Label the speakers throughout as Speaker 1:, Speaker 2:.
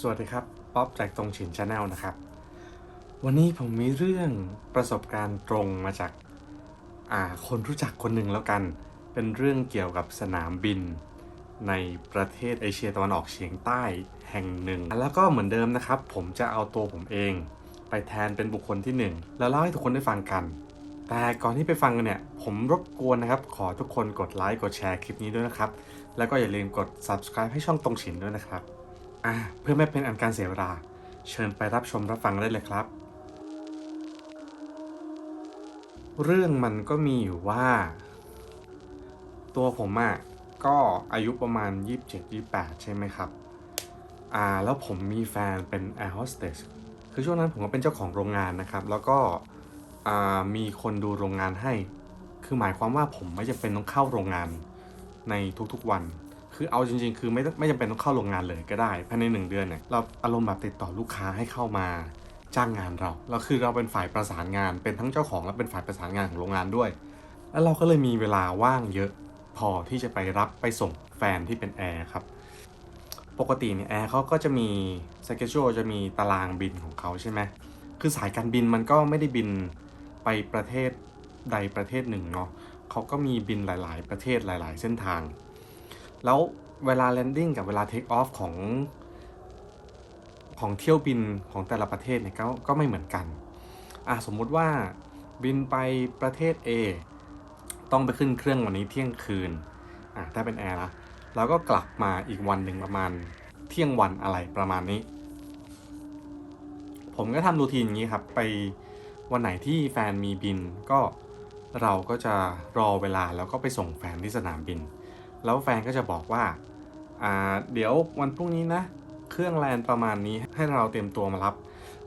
Speaker 1: สวัสดีครับป๊อบจากตรงฉินชาแนลนะครับ วันนี้ผมมีเรื่องประสบการณ์ตรงมาจากอ่าคนรู้จักคนหนึ่งแล้วกัน เป็นเรื่องเกี่ยวกับสนามบิน ในประเทศเอเชียตะวันออกเฉียงใต้แห่งหนึ่ง แล้วก็เหมือนเดิมนะครับ ผมจะเอาตัวผมเอง ไปแทนเป็นบุคคลที่หนึ่งแล้วเล่าให้ทุกคนได้ฟังกัน แต่ก่อนที่ไปฟังกันเนี่ย ผมรบกวนนะครับ ขอทุกคนกดไลค์กดแชร์คลิปนี้ด้วยนะครับ แล้วก็อย่าลืมกด subscribe ให้ช่องตรงฉินด้วยนะครับ อะเพื่อไม่เป็นอันการเสียเวลา เชิญไปรับชมรับฟังได้เลยครับ เรื่องมันก็มีอยู่ว่า ตัวผมอะ่ะก็อายุประมาณ 27-28 ใช่ไหมครับ อ่า แล้วผมมีแฟนเป็น Air Hostess คือช่วงนั้นผมก็เป็นเจ้าของโรงงานนะครับ แล้วก็มีคนดูโรงงานให้ คือหมายความว่าผมไม่จำเป็นต้องเข้าโรงงานในทุกๆวัน คือเอาจริง ๆ คือไม่ไม่จำเป็นต้องเข้าโรงงานเลยก็ได้ภายในหนึ่งเดือนเนี่ยเราอารมณ์แบบติดต่อลูกค้าให้เข้ามาจ้างงานเราเราคือเราเป็นฝ่ายประสานงาน เป็นทั้งเจ้าของและเป็นฝ่ายประสานงานของโรงงานด้วย แล้วเราก็เลยมีเวลาว่างเยอะพอที่จะไปรับไปส่งแฟนที่เป็นแอร์ครับปกติเนี่ยแอร์เขาก็จะมีสเกจ u จะมีตารางบินของเขาใช่ไหมคือสายการบินมันก็ไม่ได้บินไปประเทศใดประเทศหนึ่งเนาะเขาก็มีบินหลาย ๆ ประเทศหลาย ๆ เส้นทาง แล้วเวลา landing กับเวลา take off ของของเที่ยวบินของแต่ละประเทศเนี่ยก็ก็ไม่เหมือนกันอะสมมุติว่าบินไปประเทศ A ต้องไปขึ้นเครื่องวันนี้เที่ยงคืนอะถ้าเป็นแอร์ละแล้วก็กลับมาอีกวันหนึ่งประมาณเที่ยงวันอะไรประมาณนี้ ผมก็ทำรูทีนอย่างนี้ครับ ไปวันไหนที่แฟนมีบินก็เราก็จะรอเวลาแล้วก็ไปส่งแฟนที่สนามบิน แล้วแฟนก็จะบอกว่าอ่าเดี๋ยววันพรุ่งนี้นะ เครื่องแลนประมาณนี้ให้เราเตรียมตัวมารับ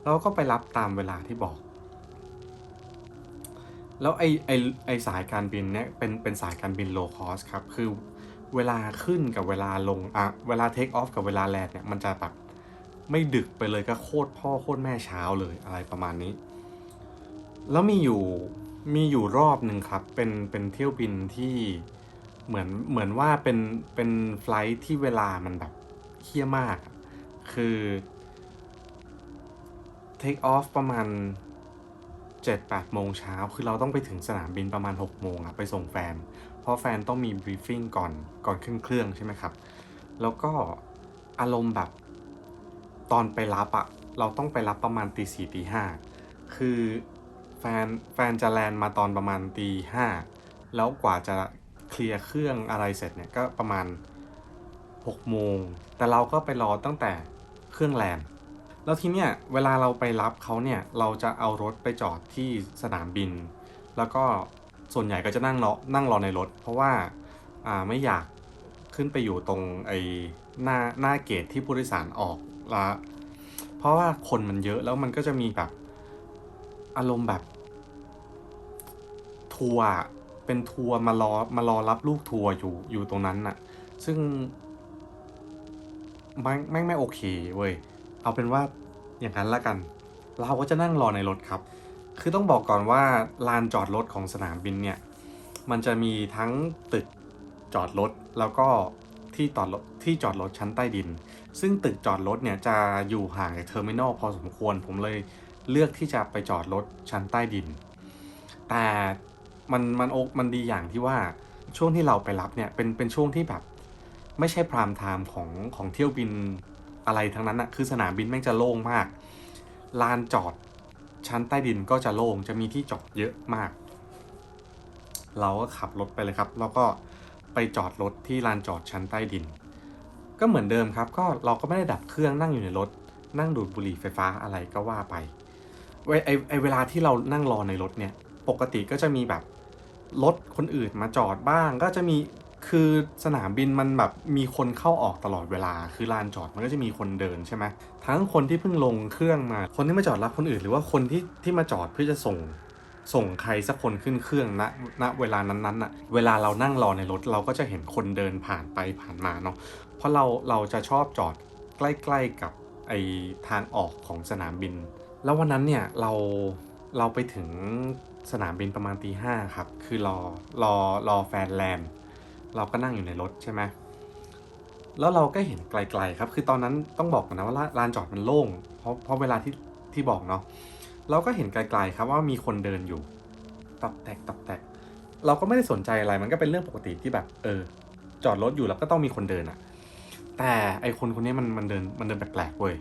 Speaker 1: เราก็ไปรับตามเวลาที่บอก แล้วไอไอไอสายการบินเนี่ยเป็นเป็นสายการบิน low cost ครับ คือเวลาขึ้นกับเวลาลงอะเวลา take off กับเวลาแลนด์เนี่ยมันจะแบบไม่ดึกไปเลยก็โคตรพ่อโคตรแม่เช้าเลยอะไรประมาณนี้ แล้วมีอยู่มีอยู่รอบหนึ่งครับ เป็นเป็นเที่ยวบินที่ เหมือนเหมือนว่าเป็นเป็นไฟล์ที่เวลามันแบบเคี้ยมาก คือ take off ประมาณ 7-8 โมงเช้า คือเราต้องไปถึงสนามบินประมาณ 6 โมงอะไปส่งแฟน เพราะแฟนต้องมีบรีฟิ้งก่อนก่อนขึ้นเครื่องใช่ไหมครับ แล้วก็อารมณ์แบบตอนไปรับอะเราต้องไปรับประมาณตีสี่ตีห้าคือแฟนแฟนจะแลนมาตอนประมาณตีห้าแล้วกว่าจะ เคลียร์เครื่องอะไรเสร็จเนี่ยก็ประมาณ6โมง แต่เราก็ไปรอตั้งแต่เครื่องแลนด์แล้วทีเนี้ยเวลาเราไปรับเขาเนี่ยเราจะเอารถไปจอดที่สนามบิน แล้วก็ส่วนใหญ่ก็จะนั่งรอนั่งรอในรถ เพราะว่าอ่าไม่อยากขึ้นไปอยู่ตรงไอ้หน้าหน้าเกตที่ผู้โดยสารออกละเพราะว่าคนมันเยอะแล้วมันก็จะมีแบบอารมณ์แบบทัวร์ เป็นทัวร์มารอมารอรับลูกทัวร์อยู่อยู่ตรงนั้นน่ะ ซึ่งแม่งแม่งไม่โอเคเว้ยเอาเป็นว่าอย่างนั้นละกัน เราก็จะนั่งรอในรถครับ คือต้องบอกก่อนว่าลานจอดรถของสนามบินเนี่ย มันจะมีทั้งตึกจอดรถแล้วก็ที่จอดรถที่จอดรถชั้นใต้ดิน ซึ่งตึกจอดรถเนี่ยจะอยู่ห่างจากเทอร์มินอลพอสมควร ผมเลยเลือกที่จะไปจอดรถชั้นใต้ดิน แต่ มันมันโอกมันดีอย่างที่ว่าช่วงที่เราไปรับเนี่ยเป็นเป็นช่วงที่แบบ ไม่ใช่พรามไทม์ของของเที่ยวบินอะไรทั้งนั้นอะคือสนามบินแม่งจะโล่งมาก ลานจอดชั้นใต้ดินก็จะโล่งจะมีที่จอดเยอะมาก เราก็ขับรถไปเลยครับ แล้วก็ไปจอดรถที่ลานจอดชั้นใต้ดิน ก็เหมือนเดิมครับ ก็เราก็ไม่ได้ดับเครื่องนั่งอยู่ในรถ นั่งดูดบุหรี่ไฟฟ้าอะไรก็ว่าไปไอไอเวลาที่เรานั่งรอในรถเนี่ย ปกติก็จะมีแบบ รถคนอื่นมาจอดบ้าง ก็จะมีคือสนามบินมันแบบมีคนเข้าออกตลอดเวลา คือลานจอดมันก็จะมีคนเดินใช่ไหมทั้งคนที่เพิ่งลงเครื่องมา คนที่มาจอดรับคนอื่น หรือว่าคนที่ที่มาจอดเพื่อจะส่งส่งใครสักคนขึ้นเครื่องณณเวลานั้นๆน่ะ เวลาเรานั่งรอในรถเราก็จะเห็นคนเดินผ่านไปผ่านมาเนาะ เพราะเราเราจะชอบจอดใกล้ๆกับไอทางออกของสนามบิน แล้ววันนั้นเนี่ยเราเราไปถึง สนามบินประมาณตีห้าครับ คือรอรอรอแฟนแลนด์เราก็นั่งอยู่ในรถใช่ไหมแล้วเราก็เห็นไกลๆครับ คือตอนนั้นต้องบอกก่อนนะว่าลาลานจอดมันโล่ง เพราะเพราะเวลาที่ที่บอกเนาะ เราก็เห็นไกลๆครับว่ามีคนเดินอยู่ ตับแตกตับแตก เราก็ไม่ได้สนใจอะไร มันก็เป็นเรื่องปกติที่แบบ เออ จอดรถอยู่แล้วก็ต้องมีคนเดินอะแต่ไอคนคนนี้มันมันเดินมันเดินแปลกๆเว้ย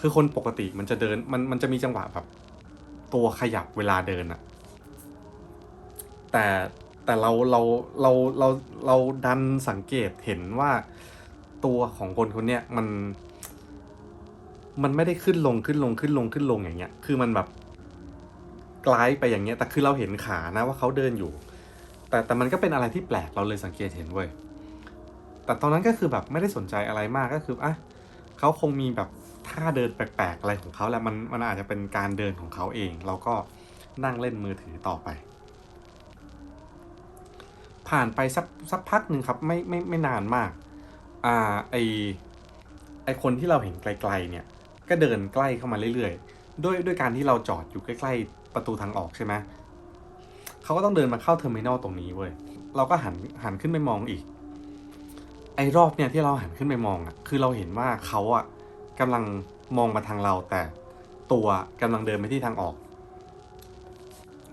Speaker 1: คือคนปกติมันจะเดินมันมันจะมีจังหวะแบบ ตัวขยับเวลาเดินอะแต่แต่เราเราเราเราเราดันสังเกตเห็นว่าตัวของคนคนเนี้ยมัน มันไม่ได้ขึ้นลงขึ้นลงขึ้นลงขึ้นลงอย่างเงี้ย คือมันแบบกลายไปอย่างเงี้ย แต่คือเราเห็นขานะว่าเขาเดินอยู่ แต่แต่มันก็เป็นอะไรที่แปลกเราเลยสังเกตเห็นเว้ยแต่ตอนนั้นก็คือแบบไม่ได้สนใจอะไรมากก็คืออะเขาคงมีแบบ ท่าเดินแปลกๆอะไรของเขาแหละมันมันอาจจะเป็นการเดินของเขาเอง เราก็นั่งเล่นมือถือต่อไป ผ่านไปสักสักพักหนึ่งครับไม่ไม่ไม่นานมาก อ่าไอไอคนที่เราเห็นไกลๆเนี่ย ก็เดินใกล้เข้ามาเรื่อยๆ ด้วยด้วยการที่เราจอดอยู่ใกล้ๆ ประตูทางออกใช่ไหมเขาก็ต้องเดินมาเข้าเทอร์มินอลตรงนี้เว้ยเราก็หันหันขึ้นไปมองอีก ไอ้รอบเนี่ยที่เราหันขึ้นไปมองอะ คือเราเห็นว่าเขาอะ กำลังมองมาทางเราแต่ตัวกำลังเดินไปที่ทางออก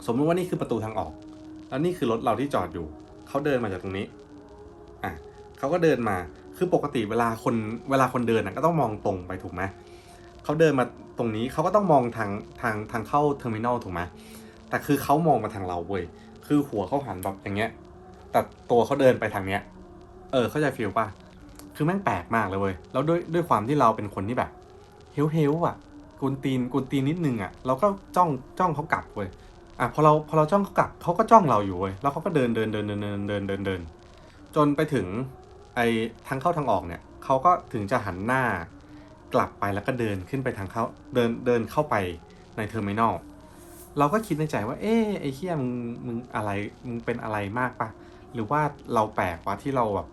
Speaker 1: สมมติว่านี่คือประตูทางออก แล้วนี่คือรถเราที่จอดอยู่ เขาเดินมาจากตรงนี้อะเขาก็เดินมาคือปกติเวลาคนเวลาคนเดินอะก็ต้องมองตรงไปถูกไหมเขาเดินมาตรงนี้เขาก็ต้องมองทางทางทางเข้าเทอร์มินอลถูกไหมแต่คือเขามองมาทางเราเว้ยคือหัวเขาหันแบบอย่างเงี้ยแต่ตัวเขาเดินไปทางเนี้ย เออเข้าใจฟิลป่ะ คือแม่งแปลกมากเลยเว้ยแล้วด้วยด้วยความที่เราเป็นคนที่แบบเฮลเฮลอะกุนตีนกุนตีนนิดนึงอะเราก็จ้องจ้องเขากลับเว้ยอะพอเราพอเราจ้องเขากลับเขาก็จ้องเราอยู่เว้ยแล้วเขาก็เดินเดินเดินเดินเดินเดินเดินเดินจนไปถึงไอ้ทางเข้าทางออกเนี่ยเขาก็ถึงจะหันหน้ากลับไปแล้วก็เดินขึ้นไปทางเข้าเดินเดินเข้าไปในเทอร์มินอลเราก็คิดในใจว่า เอ๊ไอ้เฮียมึงมึงอะไรมึงเป็นอะไรมากปะหรือว่าเราแปลกวะที่เราแบบ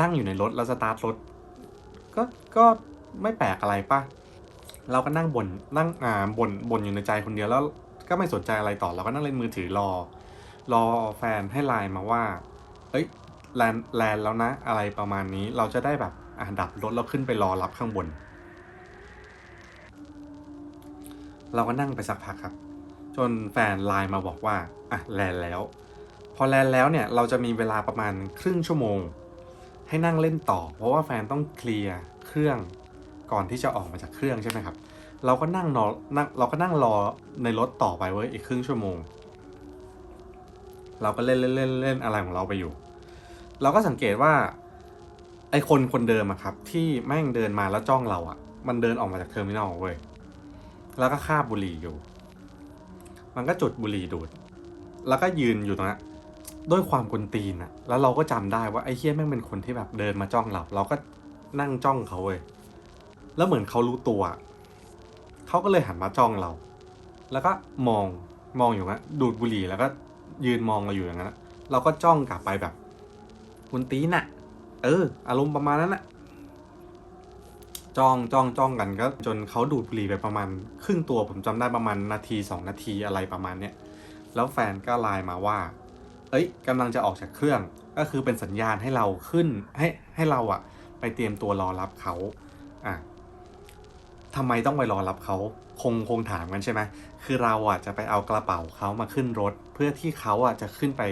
Speaker 1: นั่งอยู่ในรถแล้วสตาร์ทรถ ก็ก็ไม่แปลกอะไรปะเราก็นั่งบนนั่งอ่าบนบนอยู่ในใจคนเดียวแล้วก็ไม่สนใจอะไรต่อเราก็นั่งเล่นมือถือรอ รอแฟนให้ไลน์มาว่าเอ้ยแลนแลนแล้วนะอะไรประมาณนี้เราจะได้แบบอะดับรถแล้วขึ้นไปรอรับข้างบน เราก็นั่งไปสักพักครับ จนแฟนไลน์มาบอกว่าอะแลนแล้ว พอแลนแล้วเนี่ยเราจะมีเวลาประมาณครึ่งชั่วโมง ให้นั่งเล่นต่อ เพราะว่าแฟนต้องเคลียร์เครื่องก่อนที่จะออกมาจากเครื่องใช่ไหมครับ เราก็นั่งรอนั่งเราก็นั่งรอในรถต่อไปเว้ยอีกครึ่งชั่วโมง เราก็เล่นเล่นเล่นเล่นอะไรของเราไปอยู่ เราก็สังเกตว่า ไอคนคนเดิมอะครับ ที่แม่งเดินมาแล้วจ้องเราอะมันเดินออกมาจากเทอร์มินอลเว้ยแล้วก็คาบบุหรี่อยู่ มันก็จุดบุหรี่ดูด แล้วก็ยืนอยู่ตรงนั้น ด้วยความกวนตีนอะแล้วเราก็จำได้ว่าไอ้เฮียแม่งเป็นคนที่แบบเดินมาจ้องเรา เราก็นั่งจ้องเขาเว้ย แล้วเหมือนเขารู้ตัว เขาก็เลยหันมาจ้องเรา แล้วก็มอง มองอยู่นะดูดบุหรี่แล้วก็ยืนมองเราอยู่อย่างนั้น เราก็จ้องกลับไปแบบกวนตีนอะเออ อารมณ์ประมาณนั้นอะจ้องจ้องจ้องกันก็จนเขาดูดบุหรี่ไปประมาณ ครึ่งตัวผมจำได้ประมาณนาทีสองนาทีอะไรประมาณเนี้ย แล้วแฟนก็ไลน์มาว่า เอ้ยกำลังจะออกจากเครื่อง ก็คือเป็นสัญญาณให้เราขึ้นให้ให้เราอะไปเตรียมตัวรอรับเขาอะทำไมต้องไปรอรับเขาคงคงถามกันใช่ไหมคือเราอะจะไปเอากระเป๋าเขามาขึ้นรถ เพื่อที่เขาอะจะขึ้นไป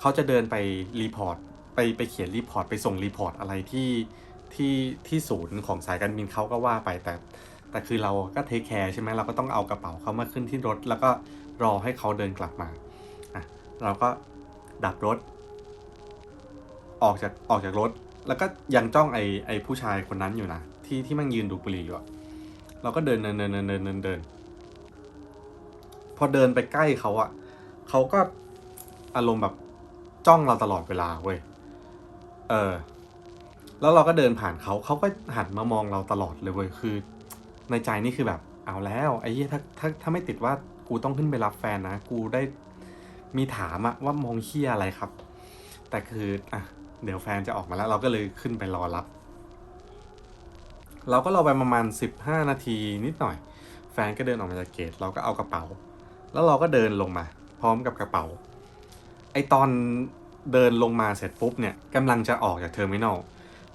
Speaker 1: เขาจะเดินไปรีพอร์ตไปไปเขียนรีพอร์ตไปส่งรีพอร์ตอะไรที่ที่ที่ศูนย์ของสายการบินเขาก็ว่าไปแต่ แต่คือเราก็เทคแคร์ใช่ไหมเราก็ต้องเอากระเป๋าเขามาขึ้นที่รถ แล้วก็รอให้เขาเดินกลับมา เราก็ดับรถ ออกจากออกจากรถ แล้วก็ยังจ้องไอไอผู้ชายคนนั้นอยู่นะที่ที่มันยืนดูบุหรี่อยู่อะเราก็เดินเดินเดินเดินเดินเดินเดินพอเดินไปใกล้เขาอะเขาก็อารมณ์แบบจ้องเราตลอดเวลาเว้ยเออ แล้วเราก็เดินผ่านเขาเขาก็หันมามองเราตลอดเลยเว้ยคือ ในใจนี่คือแบบ เอาแล้วไอ้เหี้ยถ้าถ้าถ้าไม่ติดว่ากูต้องขึ้นไปรับแฟนนะ กูได้ มีถามอะว่ามองเฮียอะไรครับ แต่คืออะเดี๋ยวแฟนจะออกมาแล้ว เราก็เลยขึ้นไปรอรับ เราก็รอไปประมาณสิบห้านาทีนิดหน่อย แฟนก็เดินออกมาจากเกต เราก็เอากระเป๋า แล้วเราก็เดินลงมา พร้อมกับกระเป๋า ไอตอนเดินลงมาเสร็จปุ๊บเนี่ยกำลังจะออกจากเทอร์มินอล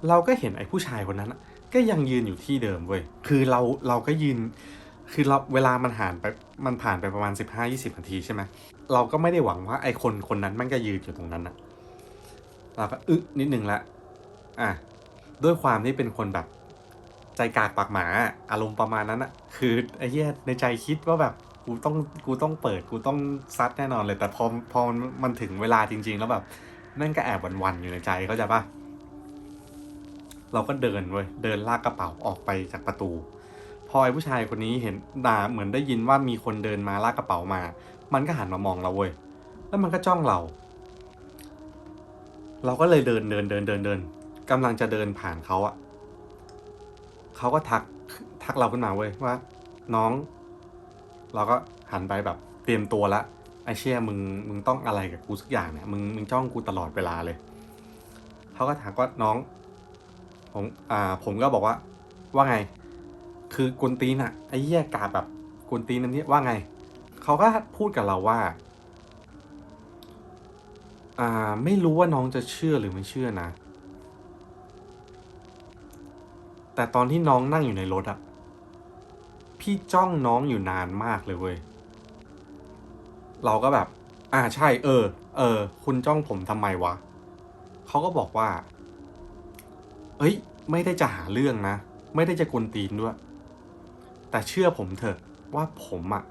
Speaker 1: เราก็เห็นไอ้ผู้ชายคนนั้น ก็ยังยืนอยู่ที่เดิมเว้ย คือเราเราก็ยืน คือเราเวลามันผ่านไปมันผ่านไปประมาณ 15-20นาทีใช่ไหมเราก็ไม่ได้หวังว่าไอ้คนคนนั้นมันก็ยืนอยู่ตรงนั้นอะเราก็อึนิดนึงละอะด้วยความที่เป็นคนแบบใจกากปากหมาอารมณ์ประมาณนั้นอะคือไอ้เหี้ยในใจคิดว่าแบบกูต้องกูต้องเปิดกูต้องซัดแน่นอนเลย แต่พอพอมันถึงเวลาจริง ๆ แล้วแบบแม่งก็แอบวันๆอยู่ในใจเข้าใจปะเราก็เดินเว้ยเดินลากกระเป๋าออกไปจากประตู พอไอ้ผู้ชายคนนี้เห็นด่าเหมือนได้ยินว่ามีคนเดินมาลากกระเป๋ามา มันก็หันมามองเราเว้ย แล้วมันก็จ้องเรา เราก็เลยเดินเดินเดินเดินเดินกำลังจะเดินผ่านเขาอะเขาก็ทักทักเราขึ้นมาเว้ยว่า น้อง เราก็หันไปแบบเตรียมตัวละไอเชี่ยมึงมึงต้องอะไรกับกูสักอย่างเนี่ยมึงมึงจ้องกูตลอดเวลาเลยเขาก็ถามว่าน้อง ผมอ่าผมก็บอกว่าว่าไง คือกวนตีนอะไอ้เหี้ยกาแบบกวนตีนนั่นนี่ว่าไง เขาก็พูดกับเราว่า อ่า ไม่รู้ว่าน้องจะเชื่อหรือไม่เชื่อนะ แต่ตอนที่น้องนั่งอยู่ในรถอะพี่จ้องน้องอยู่นานมากเลยเว้ย เราก็แบบ อ่าใช่ เออ เออ คุณจ้องผมทำไมวะ เขาก็บอกว่า เอ้ย ไม่ได้จะหาเรื่องนะ ไม่ได้จะกวนตีนด้วย แต่เชื่อผมเถอะว่าผมอะ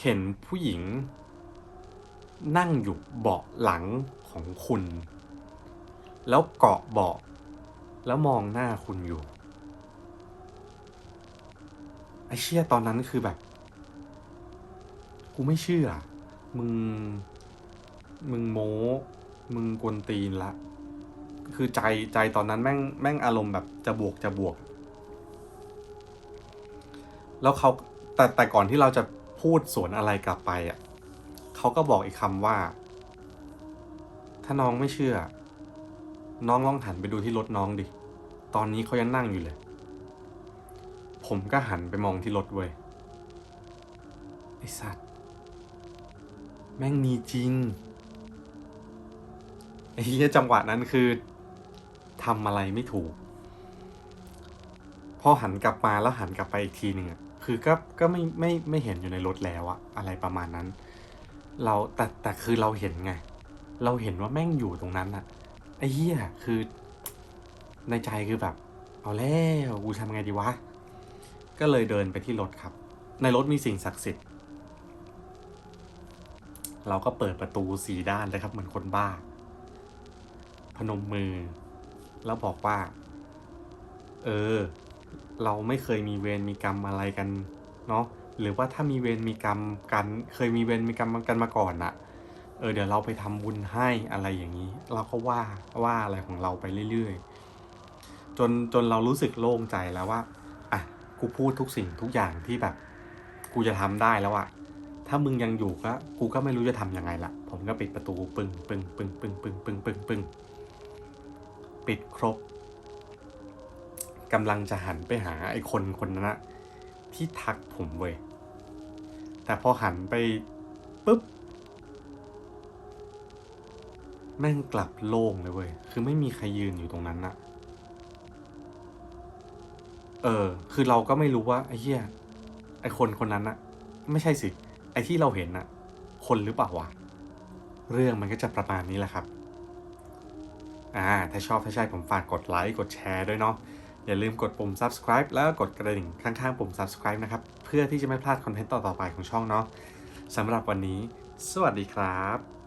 Speaker 1: เห็นผู้หญิง นั่งอยู่เบาะหลังของคุณ แล้วเกาะเบาะ แล้วมองหน้าคุณอยู่ไอเชี่ยตอนนั้นคือแบบ กูไม่เชื่อ มึง มึงโม้ มึงกวนตีนละ คือใจใจตอนนั้นแม่งแม่งอารมณ์แบบจะบวกจะบวก แล้วเขาแต่แต่ก่อนที่เราจะพูดสวนอะไรกลับไปอะเขาก็บอกอีกคำว่า ถ้าน้องไม่เชื่อ น้องลองหันไปดูที่รถน้องดิ ตอนนี้เขายังนั่งอยู่เลย ผมก็หันไปมองที่รถเว้ยไอสัตว์ แม่งมีจริงไอ้เหี้ยจังหวะนั้นคือทำอะไรไม่ถูก พอหันกลับมาแล้วหันกลับไปอีกทีหนึ่งอะ คือก็ก็ไม่ไม่ไม่เห็นอยู่ในรถแล้วอะอะไรประมาณนั้น เราแต่แต่คือเราเห็นไง เราเห็นว่าแม่งอยู่ตรงนั้นอะไอ้เหี้ยคือในใจคือแบบ เอาแล้วกูทำไงดีวะ ก็เลยเดินไปที่รถครับ ในรถมีสิ่งศักดิ์สิทธิ์ เราก็เปิดประตูสีด้านเลยครับ เหมือนคนบ้า พนมมือ แล้วบอกว่า เออ เราไม่เคยมีเวรมีกรรมอะไรกันเนาะหรือว่าถ้ามีเวรมีกรรมกันเคยมีเวรมีกรรมกันมาก่อนอะเออเดี๋ยวเราไปทำบุญให้อะไรอย่างนี้ เราก็ว่าว่าอะไรของเราไปเรื่อยๆ จนจนเรารู้สึกโล่งใจแล้วว่าอะกูพูดทุกสิ่งทุกอย่างที่แบบ กูจะทำได้แล้วอะถ้ามึงยังอยู่ก็กูก็ไม่รู้จะทำยังไงละผมก็ปิดประตูปึ้งปึ้งปึ้งปึ้งปึ้งปึ้งปึ้งปึ้งปิดครบ กำลังจะหันไปหาไอ้คนคนนั้นนะที่ทักผมเว้ย แต่พอหันไปปุ๊บ แม่งกลับโล่งเลยเว้ย คือไม่มีใครยืนอยู่ตรงนั้นนะเออ คือเราก็ไม่รู้ว่าไอ้เหี้ย ไอ้คนคนนั้นนะไม่ใช่สิ ไอ้ที่เราเห็นนะคนหรือเปล่าวะ เรื่องมันก็จะประมาณนี้แหละครับ อ่า ถ้าชอบถ้าใช่ผมฝากกดไลค์ กดแชร์ด้วยเนาะ อย่าลืมกดปุ่ม subscribe แล้วกดกระดิ่งข้างๆ ปุ่ม subscribe นะครับ เพื่อที่จะไม่พลาดคอนเทนต์ต่อๆไปของช่องเนาะสำหรับวันนี้ สวัสดีครับ